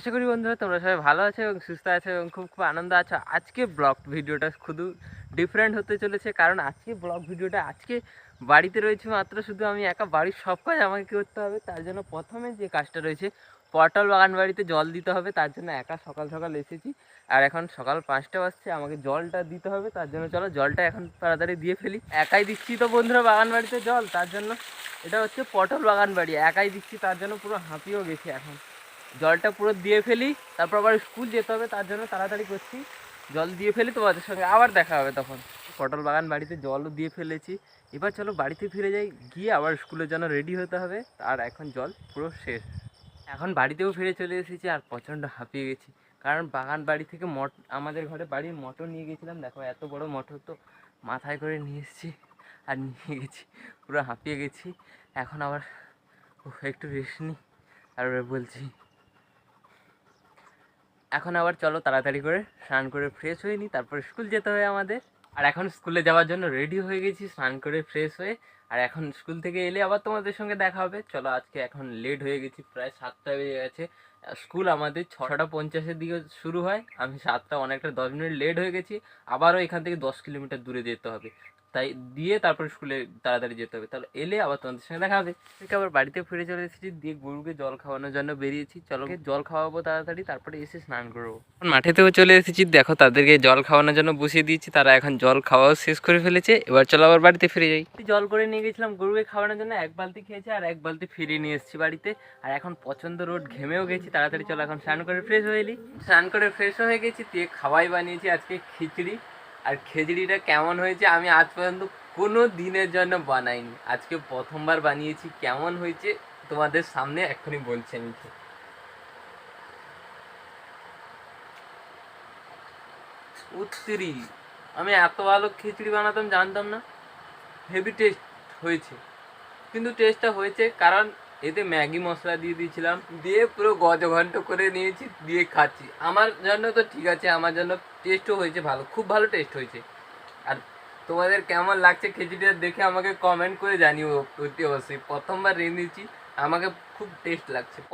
আশা করি বন্ধুরা তোমরা সবাই ভালো আছো এবং সুস্থ আছো এবং খুব খুব আনন্দ আছো। আজকে ব্লগ ভিডিওটা শুধু ডিফারেন্ট হতে চলেছে, কারণ আজকে ব্লগ ভিডিওটা আজকে বাড়িতে রয়েছে মাত্র, শুধু আমি একা, বাড়ির সব কাজ আমাকে করতে হবে। তার জন্য প্রথমে যে কাজটা রয়েছে, পটল বাগান বাড়িতে জল দিতে হবে, তার জন্য একা সকাল সকাল এসেছি। আর এখন সকাল পাঁচটা বাজছে, আমাকে জলটা দিতে হবে, তার জন্য চলো জলটা এখন তাড়াতাড়ি দিয়ে ফেলি। একাই দিচ্ছি তো বন্ধুরা বাগান বাড়িতে জল, তার জন্য এটা হচ্ছে পটল বাগান বাড়ি একাই দিচ্ছি, তার জন্য পুরো হাঁপিয়েও গেছি এখন। জলটা পুরো দিয়ে ফেলি, তারপর আবার স্কুল যেতে হবে, তার জন্য তাড়াতাড়ি করছি। জল দিয়ে ফেলি তোমাদের সঙ্গে, আবার দেখা হবে তখন। পটল বাগান বাড়িতে জলও দিয়ে ফেলেছি। এবার চলো বাড়িতে ফিরে যাই, গিয়ে আবার স্কুলের জন্য রেডি হতে হবে। আর এখন জল পুরো শেষ। এখন বাড়িতেও ফিরে চলে এসেছি, আর প্রচণ্ড হাঁপিয়ে গেছি। কারণ বাগান বাড়ি থেকে মট আমাদের ঘরে বাড়ির মটর নিয়ে গেছিলাম। দেখো এত বড় মটর তো মাথায় করে নিয়ে এসেছি আর নিয়ে গেছি, পুরো হাঁপিয়ে গেছি। এখন আবার একটু রেস্ট নিই আর বলছি এখন আবার চলো তাড়াতাড়ি করে স্নান করে ফ্রেশ হয়ে নিই তারপরে স্কুল যেতে হবে আমাদের। আর এখন স্কুলে যাওয়ার জন্য রেডি হয়ে গেছি, স্নান করে ফ্রেশ হয়ে। আর এখন স্কুল থেকে এলে আবার তোমাদের সঙ্গে দেখা হবে। চলো আজকে এখন লেট হয়ে গেছি, প্রায় সাতটা বেজে গেছে। স্কুল আমাদের ছটা পঞ্চাশের দিকে শুরু হয়, আমি সাতটা অনেকটা দশ মিনিট লেট হয়ে গেছি। আবারও এখান থেকে দশ কিলোমিটার দূরে যেতে হবে। তাই দিয়ে তারপর স্কুলে তাড়াতাড়ি যেতে হবে। তাহলে এলে আবার তোমাদের সঙ্গে দেখা হবে। ঠিক আবার বাড়িতে ফিরে চলে এসেছি, দিয়ে গরুকে জল খাওয়ানোর জন্য বেরিয়েছি। চলো জল খাওয়াবো তাড়াতাড়ি, তারপরে এসে স্নান করব। মাঠেতেও চলে এসেছি, দেখো তাদেরকে জল খাওয়ানোর জন্য বসিয়ে দিয়েছি, তারা এখন জল খাওয়াও শেষ করে ফেলেছে। এবার চলো আবার বাড়িতে ফিরে যাই। জল করে নিয়ে গেছিলাম, গরুকে খাওয়ানোর জন্য এক বালতি খেয়েছে আর এক বালতি ফিরিয়ে নিয়ে এসেছি বাড়িতে। আর এখন পছন্দ রোড ঘেমেও গেছি, তাড়াতাড়ি চলো এখন স্নান করে ফ্রেশ হয়ে এলি। স্নান করে ফ্রেশ হয়ে গেছি, দিয়ে খাওয়াই বানিয়েছি আজকে খিচড়ি। আর খিচড়িটা কেমন হয়েছে আমি আজ পর্যন্ত কোনো দিনের জন্য বানাইনি। আজকে প্রথমবার বানিয়েছি, কেমন হয়েছে তোমাদের সামনে এক্ষুনি বলছি আমি। উত্তরি, আমি এত ভালো খিচড়ি বানাতাম জানতাম না। হেভি টেস্ট হয়েছে, কিন্তু টেস্টটা হয়েছে কারণ এতে ম্যাগি মশলা দিয়ে দিয়েছিলাম। দিয়ে পুরো গজ ঘন্ট করে নিয়েছি, দিয়ে খাচ্ছি। আমার জন্য তো ঠিক আছে, আমার জন্য টেস্টও হয়েছে ভালো, খুব ভালো টেস্ট হয়েছে। আর তোমাদের কেমন লাগছে খিচুড়িটা দেখে আমাকে কমেন্ট করে জানিও অতি অবশ্যই প্রথমবার রেঁধেছি আমাকে খুব টেস্ট লাগছে।